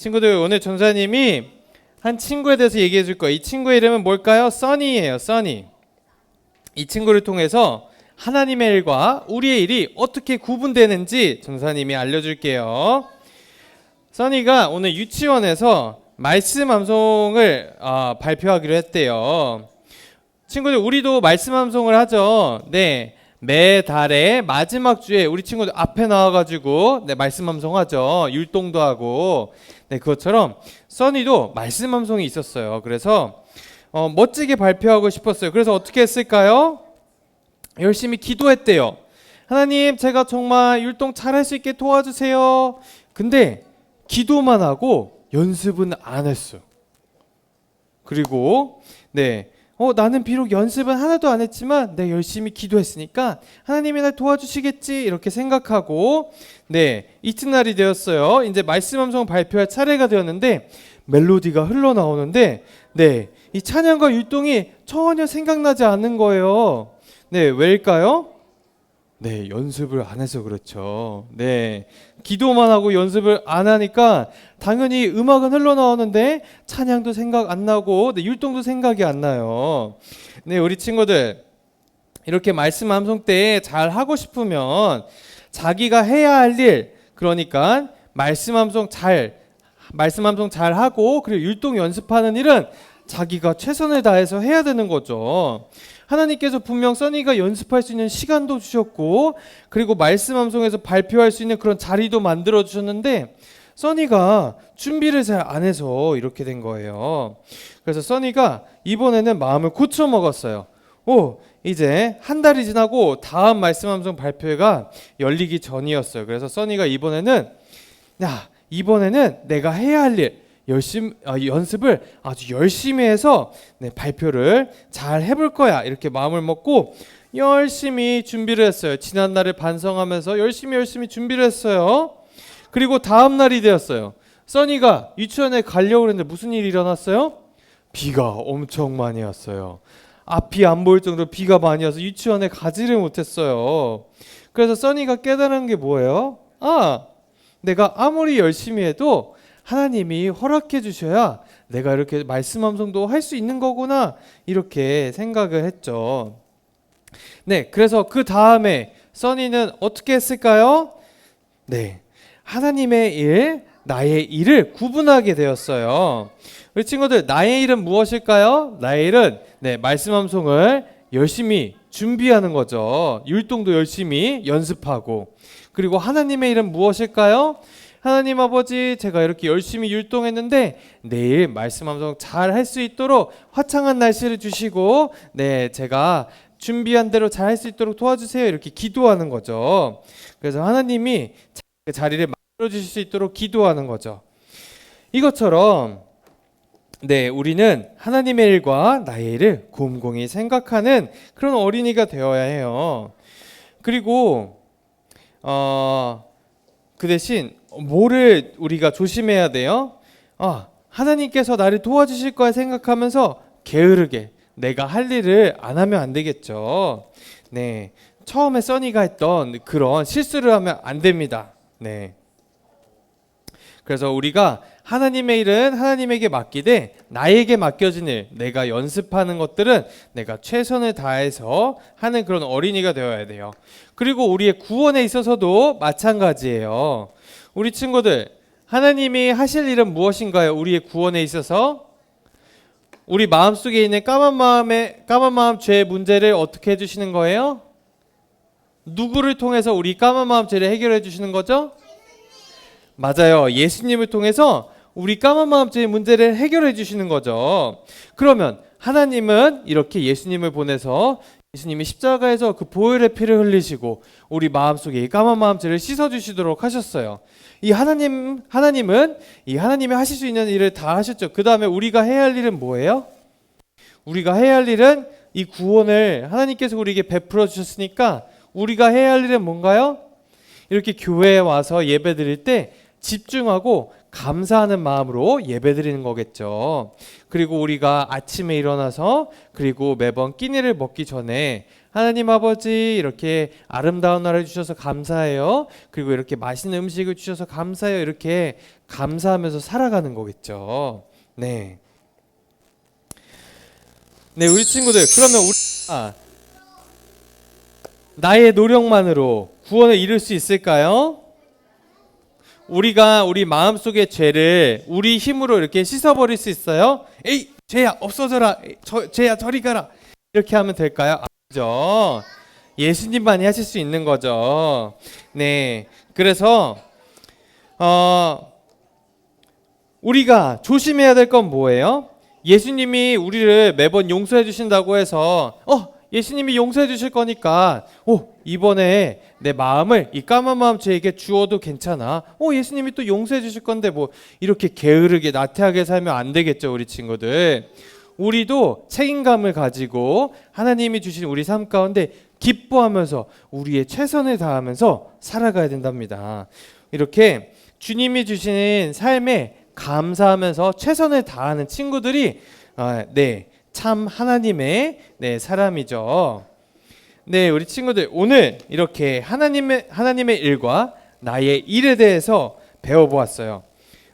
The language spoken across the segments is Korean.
친구들 오늘 전사님이 한 친구에 대해서 얘기해 줄 거예요. 이 친구의 이름은 뭘까요? 써니예요. 써니. 이 친구를 통해서 하나님의 일과 우리의 일이 어떻게 구분되는지 전사님이 알려줄게요. 써니가 오늘 유치원에서 말씀 암송을 어, 발표하기로 했대요. 친구들 우리도 말씀 암송을 하죠. 네. 매 달의 마지막 주에 우리 친구들 앞에 나와가지고 네, 말씀 암송하죠. 율동도 하고 네 그것처럼 써니도 말씀 암송이 있었어요. 그래서 어, 멋지게 발표하고 싶었어요. 그래서 어떻게 했을까요? 열심히 기도했대요. 하나님, 제가 정말 율동 잘할 수 있게 도와주세요. 근데 기도만 하고 연습은 안 했어. 그리고 네. 어, 나는 비록 연습은 하나도 안 했지만 내 열심히 기도했으니까 하나님이 날 도와주시겠지 이렇게 생각하고 네 이튿날이 되었어요. 이제 말씀 함성 발표할 차례가 되었는데 멜로디가 흘러나오는데 네 이 찬양과 율동이 전혀 생각나지 않는 거예요. 네 왜일까요? 네, 연습을 안 해서 그렇죠. 네, 기도만 하고 연습을 안 하니까 당연히 음악은 흘러나오는데 찬양도 생각 안 나고 네, 율동도 생각이 안 나요. 네, 우리 친구들 이렇게 말씀 암송 때 잘 하고 싶으면 자기가 해야 할 일, 그러니까 말씀 암송 잘 말씀 암송 잘 하고 그리고 율동 연습하는 일은 자기가 최선을 다해서 해야 되는 거죠. 하나님께서 분명 써니가 연습할 수 있는 시간도 주셨고 그리고 말씀 암송에서 발표할 수 있는 그런 자리도 만들어 주셨는데 써니가 준비를 잘 안 해서 이렇게 된 거예요. 그래서 써니가 이번에는 마음을 고쳐 먹었어요. 오, 이제 한 달이 지나고 다음 말씀 암송 발표회가 열리기 전이었어요. 그래서 써니가 이번에는 야, 이번에는 내가 해야 할 일, 열심 아, 연습을 아주 열심히 해서 네, 발표를 잘 해볼 거야 이렇게 마음을 먹고 열심히 준비를 했어요. 지난 날을 반성하면서 열심히 열심히 준비를 했어요. 그리고 다음 날이 되었어요. 써니가 유치원에 가려고 했는데 무슨 일이 일어났어요? 비가 엄청 많이 왔어요. 앞이 안 보일 정도로 비가 많이 와서 유치원에 가지를 못했어요. 그래서 써니가 깨달은 게 뭐예요? 아, 내가 아무리 열심히 해도 하나님이 허락해 주셔야 내가 이렇게 말씀 함성도 할 수 있는 거구나 이렇게 생각을 했죠. 네, 그래서 그 다음에 써니는 어떻게 했을까요? 네, 하나님의 일, 나의 일을 구분하게 되었어요. 우리 친구들 나의 일은 무엇일까요? 나의 일은 네, 말씀 함송을 열심히 준비하는 거죠. 율동도 열심히 연습하고 그리고 하나님의 일은 무엇일까요? 하나님 아버지 제가 이렇게 열심히 율동했는데 내일 말씀 함성 잘할 수 있도록 화창한 날씨를 주시고 네 제가 준비한 대로 잘 할 수 있도록 도와주세요 이렇게 기도하는 거죠. 그래서 하나님이 그 자리를 만들어 주실 수 있도록 기도하는 거죠. 이것처럼 네, 우리는 하나님의 일과 나의 일을 곰곰이 생각하는 그런 어린이가 되어야 해요. 그리고 어, 그 대신 뭐를 우리가 조심해야 돼요? 아, 하나님께서 나를 도와주실 거야 생각하면서 게으르게 내가 할 일을 안 하면 안 되겠죠. 네. 처음에 써니가 했던 그런 실수를 하면 안 됩니다. 네. 그래서 우리가 하나님의 일은 하나님에게 맡기되 나에게 맡겨진 일, 내가 연습하는 것들은 내가 최선을 다해서 하는 그런 어린이가 되어야 돼요. 그리고 우리의 구원에 있어서도 마찬가지예요. 우리 친구들, 하나님이 하실 일은 무엇인가요? 우리의 구원에 있어서 우리 마음속에 있는 까만 마음의 까만 마음 죄의 문제를 어떻게 해 주시는 거예요? 누구를 통해서 우리 까만 마음 죄를 해결해 주시는 거죠? 맞아요. 예수님을 통해서 우리 까만 마음죄의 문제를 해결해 주시는 거죠. 그러면 하나님은 이렇게 예수님을 보내서 예수님이 십자가에서 그 보혈의 피를 흘리시고 우리 마음속에 이 까만 마음죄를 씻어 주시도록 하셨어요. 이 하나님 하나님은 이 하나님이 하실 수 있는 일을 다 하셨죠. 그다음에 우리가 해야 할 일은 뭐예요? 우리가 해야 할 일은 이 구원을 하나님께서 우리에게 베풀어 주셨으니까 우리가 해야 할 일은 뭔가요? 이렇게 교회에 와서 예배 드릴 때 집중하고 감사하는 마음으로 예배 드리는 거겠죠. 그리고 우리가 아침에 일어나서 그리고 매번 끼니를 먹기 전에 하나님 아버지 이렇게 아름다운 날을 주셔서 감사해요. 그리고 이렇게 맛있는 음식을 주셔서 감사해요. 이렇게 감사하면서 살아가는 거겠죠. 네. 네, 우리 친구들. 그러면 우리가 나의 노력만으로 구원을 이룰 수 있을까요? 우리가 우리 마음속의 죄를 우리 힘으로 이렇게 씻어버릴 수 있어요? 에이 죄야 없어져라 저, 죄야 저리 가라 이렇게 하면 될까요? 아니죠 예수님만이 하실 수 있는 거죠 네 그래서 어 우리가 조심해야 될 건 뭐예요? 예수님이 우리를 매번 용서해 주신다고 해서 어 예수님이 용서해 주실 거니까 오 이번에 내 마음을 이 까만 마음 죄에게 주어도 괜찮아. 오 예수님이 또 용서해 주실 건데 뭐 이렇게 게으르게 나태하게 살면 안 되겠죠 우리 친구들. 우리도 책임감을 가지고 하나님이 주신 우리 삶 가운데 기뻐하면서 우리의 최선을 다하면서 살아가야 된답니다. 이렇게 주님이 주신 삶에 감사하면서 최선을 다하는 친구들이 아, 네. 참 하나님의 네, 사람이죠. 네, 우리 친구들 오늘 이렇게 하나님의 하나님의 일과 나의 일에 대해서 배워 보았어요.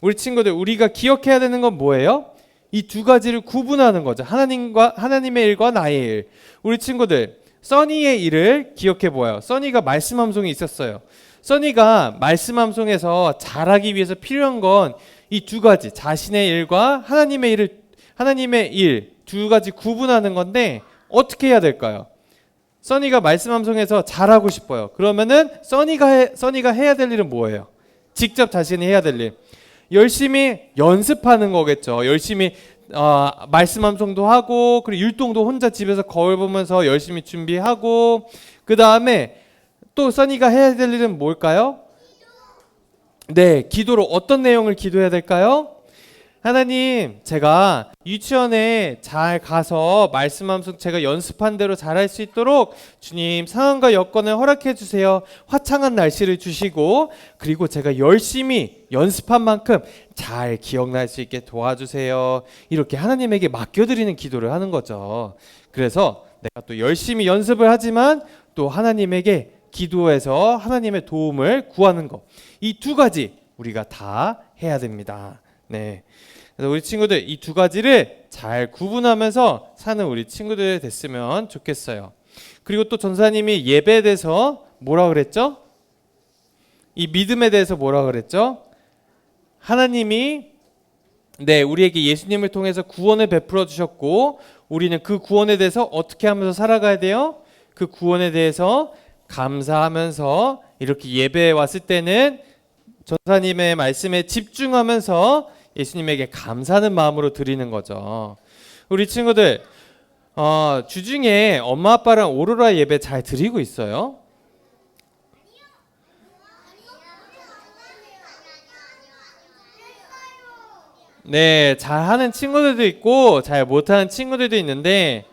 우리 친구들 우리가 기억해야 되는 건 뭐예요? 이 두 가지를 구분하는 거죠. 하나님과 하나님의 일과 나의 일. 우리 친구들 써니의 일을 기억해 보아요. 써니가 말씀 함송이 있었어요. 써니가 말씀 함송에서 잘하기 위해서 필요한 건 이 두 가지 자신의 일과 하나님의 일을 하나님의 일 두 가지 구분하는 건데 어떻게 해야 될까요? 써니가 말씀 함송에서 잘하고 싶어요. 그러면은 써니가 해, 써니가 해야 될 일은 뭐예요? 직접 자신이 해야 될 일. 열심히 연습하는 거겠죠. 열심히 어, 말씀 함송도 하고 그리고 율동도 혼자 집에서 거울 보면서 열심히 준비하고 그 다음에 또 써니가 해야 될 일은 뭘까요? 네, 기도로 어떤 내용을 기도해야 될까요? 하나님, 제가 유치원에 잘 가서 말씀함송 제가 연습한 대로 잘 할 수 있도록 주님 상황과 여건을 허락해 주세요. 화창한 날씨를 주시고 그리고 제가 열심히 연습한 만큼 잘 기억날 수 있게 도와주세요. 이렇게 하나님에게 맡겨드리는 기도를 하는 거죠. 그래서 내가 또 열심히 연습을 하지만 또 하나님에게 기도해서 하나님의 도움을 구하는 것. 이 두 가지 우리가 다 해야 됩니다. 네. 그래서 우리 친구들 이 두 가지를 잘 구분하면서 사는 우리 친구들 됐으면 좋겠어요. 그리고 또 전사님이 예배에 대해서 뭐라 그랬죠? 이 믿음에 대해서 뭐라 그랬죠? 하나님이 네, 우리에게 예수님을 통해서 구원을 베풀어 주셨고 우리는 그 구원에 대해서 어떻게 하면서 살아가야 돼요? 그 구원에 대해서 감사하면서 이렇게 예배에 왔을 때는 전사님의 말씀에 집중하면서 예수님에게 감사하는 마음으로 드리는 거죠. 우리 친구들 어, 주중에 엄마 아빠랑 오로라 예배 잘 드리고 있어요? 네, 잘 하는 친구들도 있고 잘 못하는 친구들도 있는데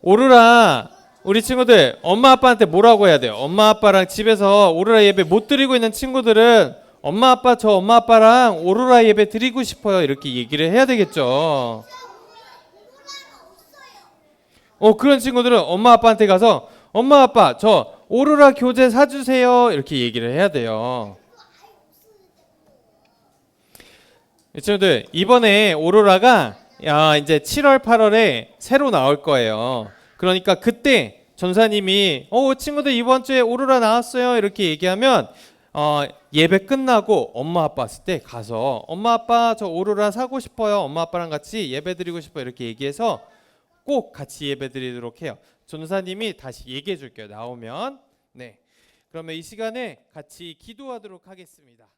오로라 우리 친구들 엄마 아빠한테 뭐라고 해야 돼요? 엄마 아빠랑 집에서 오로라 예배 못 드리고 있는 친구들은 엄마 아빠 저 엄마 아빠랑 오로라 예배 드리고 싶어요 이렇게 얘기를 해야 되겠죠. 어 그런 친구들은 엄마 아빠한테 가서 엄마 아빠 저 오로라 교재 사주세요 이렇게 얘기를 해야 돼요. 이 친구들 이번에 오로라가 야 이제 7월 8월에 새로 나올 거예요. 그러니까 그때 전사님이 어 친구들 이번 주에 오로라 나왔어요 이렇게 얘기하면 어, 예배 끝나고 엄마 아빠 왔을 때 가서 엄마 아빠 저 오로라 사고 싶어요. 엄마 아빠랑 같이 예배 드리고 싶어요. 이렇게 얘기해서 꼭 같이 예배 드리도록 해요. 전사님이 다시 얘기해 줄게요. 나오면. 네. 그러면 이 시간에 같이 기도하도록 하겠습니다.